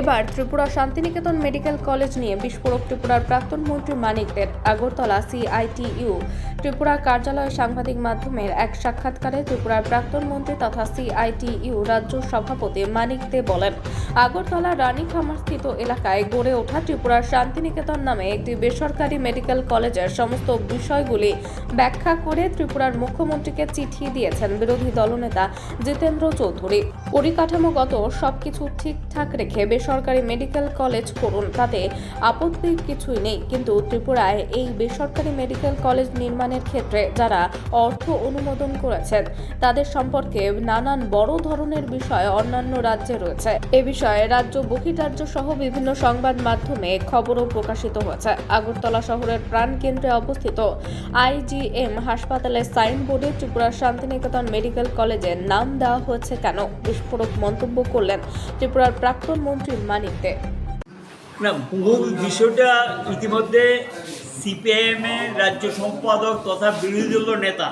এবার Tripura Santiniketan medical college নিয়ে বিস্ফোরক ত্রিপুরার প্রাক্তন মন্ত্রী মানিকদের আগরতলা সিআইটিইউ। ত্রিপুরা কার্যালয়ে সাংবাদিক মাধ্যমের এক সাক্ষাৎকারে ত্রিপুরার প্রাক্তন মন্ত্রী তথা সিআইটিইউ রাজ্য সভাপতি মানিক দে বলেন, আগরতলা রানী খামারস্থিত এলাকায় গড়ে ওঠা ত্রিপুরার শান্তিনিকেতন নামে একটি বেসরকারি মেডিকেল কলেজের সমস্ত বিষয়গুলি ব্যাখ্যা করে ত্রিপুরার মুখ্যমন্ত্রীকে চিঠি দিয়েছেন বিরোধী দলনেতা জিতেন্দ্র চৌধুরী। পরিকাঠামোগত সবকিছু ঠিকঠাক রেখে বেসরকারি মেডিকেল কলেজ করুন, তাতে আপত্তির কিছুই নেই। কিন্তু ত্রিপুরায় এই বেসরকারি মেডিকেল কলেজ নির্মাণের ক্ষেত্রে যারা অর্থ অনুমোদন করেছেন, তাদের সম্পর্কে নানান বড় ধরনের বিষয় অন্যান্য রাজ্যে রয়েছে। এ বিষয়ে রাজ্য বহির্রাজ্য সহ বিভিন্ন সংবাদ মাধ্যমে খবরও প্রকাশিত হয়েছে। আগরতলা শহরের প্রাণকেন্দ্রে অবস্থিত আইজিএম হাসপাতালের সাইনবোর্ডে ত্রিপুরার শান্তিনিকেতন মেডিকেল কলেজের নাম দেওয়া হয়েছে কেন? বিস্ফোরক মন্তব্য করলেন ত্রিপুরার প্রাক্তন মন্ত্রী না মূল বিষয়টা ইতিমধ্যে সিপিআইএমের রাজ্য সম্পাদক তথা বিরোধী দলীয় নেতা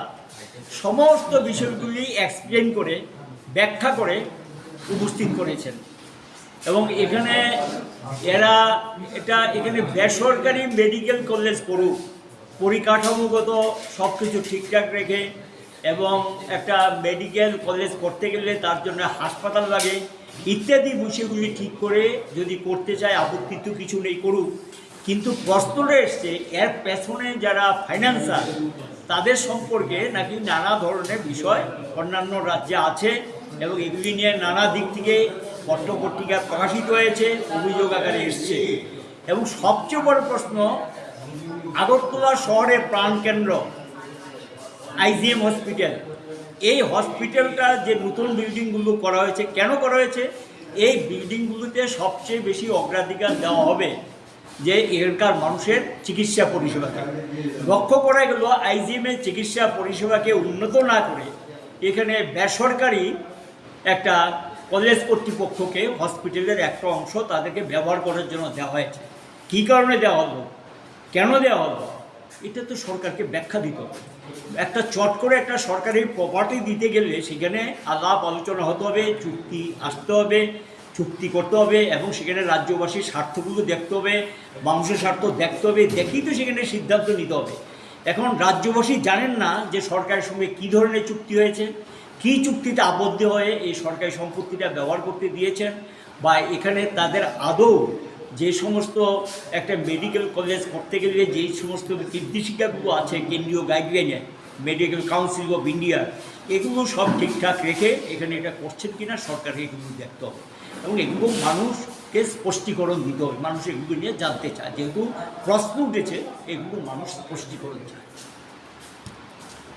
সমস্ত বিষয়গুলি এক্সপ্লেন করে, ব্যাখ্যা করে উপস্থিত করেছেন। এবং এখানে এরা এটা, এখানে বেসরকারি মেডিকেল কলেজ করুক, পরিকাঠামোগত সব কিছু ঠিকঠাক রেখে এবং একটা মেডিকেল কলেজ করতে গেলে তার জন্য হাসপাতাল লাগে ইত্যাদি বিষয়গুলি ঠিক করে যদি করতে চায়, আপত্তি তো কিছু নেই করুক। কিন্তু প্রশ্নটা এসছে, এর পেছনে যারা ফাইন্যান্সার তাদের সম্পর্কে নাকি নানা ধরনের বিষয় অন্যান্য রাজ্যে আছে এবং এগুলি নিয়ে নানা দিক থেকে পত্রপত্রিকা প্রকাশিত হয়েছে, অভিযোগ আকারে এসছে। এবং সবচেয়ে বড় প্রশ্ন, আগরতলা শহরের প্রাণকেন্দ্র আইজিএম হসপিটাল এই হসপিটালটা যে নতুন বিল্ডিংগুলো করা হয়েছে, কেন করা হয়েছে? এই বিল্ডিংগুলোতে সবচেয়ে বেশি অগ্রাধিকার দেওয়া হবে যে এখানকার মানুষের চিকিৎসা পরিষেবাকে। লক্ষ্য করা গেল আইজিএমের চিকিৎসা পরিষেবাকে উন্নত না করে এখানে বেসরকারি একটা কলেজ কর্তৃপক্ষকে হসপিটালের একটা অংশ তাদেরকে ব্যবহার করার জন্য দেওয়া হয়েছে। কী কারণে দেওয়া হলো? কেন দেওয়া হলো? এটা তো সরকারকে ব্যাখ্যা দিতে হবে। একটা চট করে একটা সরকারি প্রপার্টি দিতে গেলে সেখানে আলাপ আলোচনা হতে হবে, চুক্তি আসতে হবে, চুক্তি করতে হবে এবং সেখানে রাজ্যবাসীর স্বার্থগুলো দেখতে হবে, মানুষের স্বার্থ দেখতে হবে, দেখেই তো সেখানে সিদ্ধান্ত নিতে হবে। এখন রাজ্যবাসী জানেন না যে সরকারের সঙ্গে কী ধরনের চুক্তি হয়েছে, কী চুক্তিতে আবদ্ধ হয়ে এই সরকারি সম্পত্তিটা ব্যবহার করতে দিয়েছেন বা এখানে তাদের আদৌ যে সমস্ত একটা মেডিকেল কলেজ করতে গেলে যেই সমস্ত নির্দেশিকাগুলো আছে, কেন্দ্রীয় গাইডলাইনে মেডিকেল কাউন্সিল অফ ইন্ডিয়া এগুলো সব ঠিকঠাক রেখে এখানে এটা করছেন কিনা সরকারকে এগুলো দেখতে হবে। এবং এগুলো মানুষকে স্পষ্টীকরণ দিতে হবে, মানুষ এগুলো নিয়ে জানতে চায়। যেহেতু প্রশ্ন উঠেছে, এগুলো মানুষ স্পষ্টীকরণ চায়।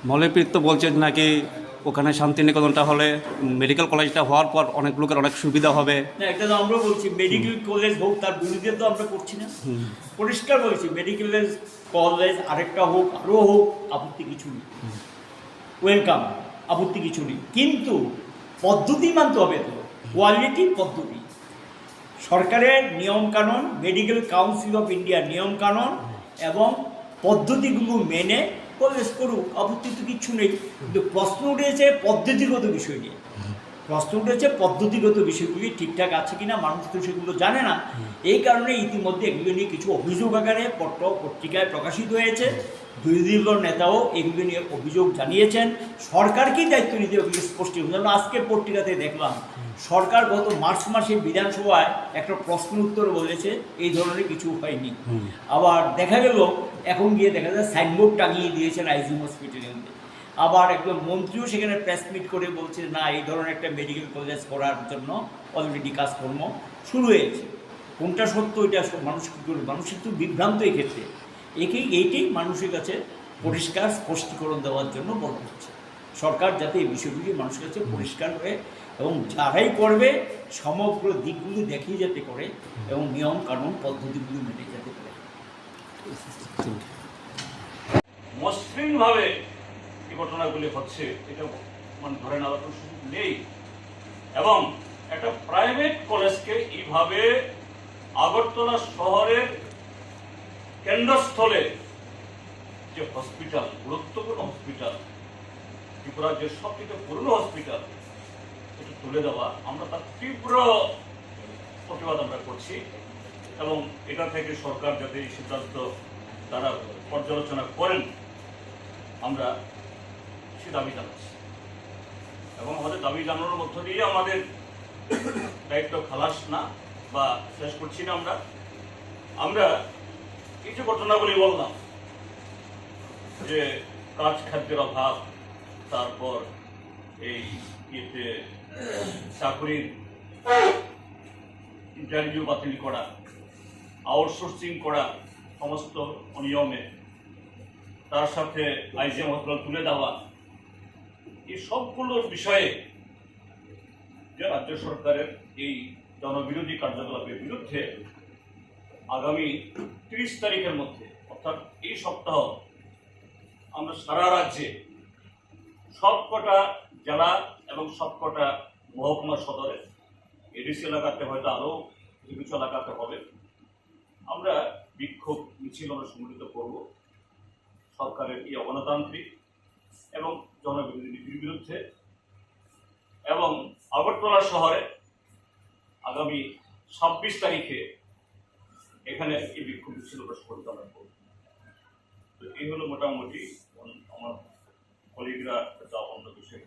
মৌলবীর তো বলছেন নাকি ওখানে শান্তিনিকেতনটা হলে মেডিকেল কলেজটা হওয়ার পর অনেক লোকের অনেক সুবিধা হবে। না এটা তো আমরা বলছি মেডিকেল কলেজ হোক তার বিরুদ্ধে তো আমরা করছি না। পরিষ্কার বলছি মেডিকেল কলেজ আরেকটা হোক আরও হোক আপত্তি কিছু নেই। ওয়েলকাম আপত্তি কিছু নেই। কিন্তু পদ্ধতি মানতে হবে তো কোয়ালিটি পদ্ধতি। সরকারের নিয়মকানুন মেডিকেল কাউন্সিল অফ ইন্ডিয়ার নিয়মকানুন এবং পদ্ধতিগুলো মেনে কলেজ করুক আপত্তি তো কিচ্ছু নেই। কিন্তু প্রশ্ন উঠেছে পদ্ধতিগত বিষয় নিয়ে। প্রশ্ন উঠেছে পদ্ধতিগত বিষয়গুলি ঠিকঠাক আছে কিনা মানুষ তো সেগুলো জানে না। এই কারণে ইতিমধ্যে এগুলো নিয়ে কিছু অভিযোগ আকারে পত্র পত্রিকায় প্রকাশিত হয়েছে। বিরোধী দলের নেতাও এগুলো নিয়ে অভিযোগ জানিয়েছেন। সরকারকেই দায়িত্ব নিতে হবে স্পষ্ট। আজকের পত্রিকাতে দেখলাম সরকার গত মার্চ মাসে বিধানসভায় একটা প্রশ্ন উত্তর বলেছে এই ধরনের কিছু হয়নি আবার দেখা গেল এখন গিয়ে দেখা যায় সাইনবোর্ড টাঙিয়ে দিয়েছেন আইজিএম হসপিটালের মধ্যে। আবার একজন মন্ত্রীও সেখানে প্রেস মিট করে বলছে না এই ধরনের একটা মেডিকেল কলেজ করার জন্য অলরেডি কাজকর্ম শুরু হয়েছে। কোনটা সত্য এটা মানুষ কী করবে মানুষ একটু বিভ্রান্ত এক্ষেত্রে। একেই এইটাই মানুষের কাছে পরিষ্কার স্পষ্টীকরণ দেওয়ার জন্য বলা হচ্ছে। সরকার যাতে এই বিষয়গুলি মানুষের কাছে পরিষ্কার করে এবং যারাই করবে, সমগ্র দিকগুলি দেখিয়ে যাতে করে এবং নিয়ম কানুন পদ্ধতিগুলি মেনে যেতে পারে মসৃণভাবে এই ঘটনাগুলি হচ্ছে, এটা মানে ধরে নেওয়ার কোনো সুযোগ নেই। এবং একটা প্রাইভেট কলেজকে এইভাবে আগরতলা শহরের কেন্দ্রস্থলে যে হসপিটাল গুরুত্বপূর্ণ হসপিটাল ত্রিপুরার যে সবথেকে পুরনো হসপিটাল এটা তুলে দেওয়া, আমরা তার তীব্র প্রতিবাদ আমরা করছি এবং এটা থেকে সরকার যাতে এই সিদ্ধান্ত তারা পর্যালোচনা করেন, আমরা সে দাবি জানাচ্ছি। এবং আমাদের দাবি জানানোর মধ্য দিয়ে আমাদের দায়িত্ব খালাস না বা শেষ করছি না আমরা। আমরা কিছু ঘটনাগুলি বললাম যে কাজ খাদ্যের অভাব তারপর এই ইয়েতে চাকরির ইন্টারভিউ বাতিল করা আউটসোর্সিং করা সমস্ত অনিয়মে, তার সাথে আইজিএম হসপিটাল তুলে দেওয়া, এই সবগুলো বিষয়ে যে রাজ্য সরকারের এই জনবিরোধী কার্যকলাপের বিরুদ্ধে আগামী তিরিশ তারিখের মধ্যে, অর্থাৎ এই সপ্তাহ, আমরা সারা রাজ্যে সবকটা জেলা এবং সবকটা মহকুমা সদরে। এডিসি এলাকাতে হয়তো আরও কিছু এলাকাতে হবে। আমরা বিক্ষোভ মিছিল আমরা সংগঠিত করব সরকারের এই অগণতান্ত্রিক এবং জনবিরোধী নীতির বিরুদ্ধে। এবং আগরতলা শহরে আগামী ছাব্বিশ তারিখে এখানে এই বিক্ষোভ মিছিল আমরা সংগঠিত আমরা করব। তো এই হলো মোটামুটি আমার পলিগ্রাফ এটা অন্য বিষয়